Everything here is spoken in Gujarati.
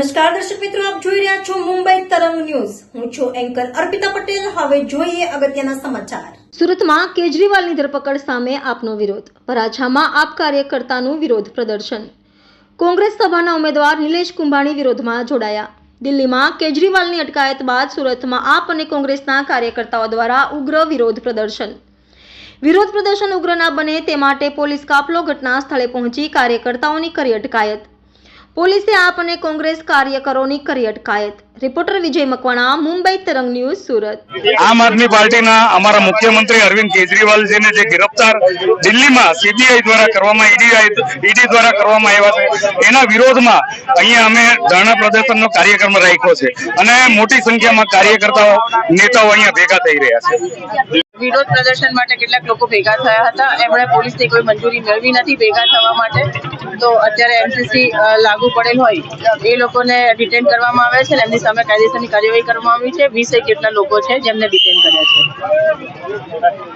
નમસ્કાર, દર્શક મિત્રો, આપ જોઈ રહ્યા છો મુંબઈ તરંગ ન્યૂઝ. હું છું એન્કર અર્પિતા પટેલ. હવે જોઈએ અગત્યના સમાચાર. સુરતમાં કેજરીવાલની ધરપકડ સામે આપનો વિરોધ. વરાછામાં આપ કાર્યકર્તાનું વિરોધ પ્રદર્શન. કોંગ્રેસ સભાના ઉમેદવાર નિલેશ કુંભાણી વિરોધમાં જોડાયા. દિલ્હીમાં કેજરીવાલની અટકાયત બાદ સુરતમાં આપ અને કોંગ્રેસના કાર્યકર્તાઓ દ્વારા ઉગ્ર વિરોધ પ્રદર્શન. વિરોધ પ્રદર્શન ઉગ્ર ના બને તે માટે પોલીસ કાફલો ઘટના સ્થળે પહોંચી કાર્યકર્તાઓની કરી અટકાયત. પોલીસે આપ અને કોંગ્રેસ કાર્યકરોની કરી અટકાયત. રિપોર્ટર વિજય મકવાણા, મુંબઈ તરંગ ન્યૂઝ, સુરત. આમ આદમી પાર્ટીના અમારા મુખ્યમંત્રી અરવિંદ કેજરીવાલજીને જે ગિરફ્તાર દિલ્હીમાં સીબીઆઈ દ્વારા કરવામાં, ઈડી ઈડી દ્વારા કરવામાં આવ્યા છે, એના વિરોધમાં અહીંયા અમે ધરણા પ્રદર્શનનો કાર્યક્રમ રાખ્યો છે. અને મોટી સંખ્યામાં કાર્યકર્તાઓ, નેતાઓ અહીંયા ભેગા થઈ રહ્યા છે. વિરોધ પ્રદર્શન માટે કેટલાક લોકો ભેગા થયા હતા. એમણે પોલીસની કોઈ મંજૂરી મેળવી નથી ભેગા થવા માટે. તો અત્યારે એમસીસી લાગુ પડેલ હોય. એ લોકોને ડિટેન કરવામાં આવે છે અને એમની સામે કાયદેસરની કાર્યવાહી કરવામાં આવી છે. વીસેક જેટલા લોકો છે જેમને ડિટેન કર્યા છે.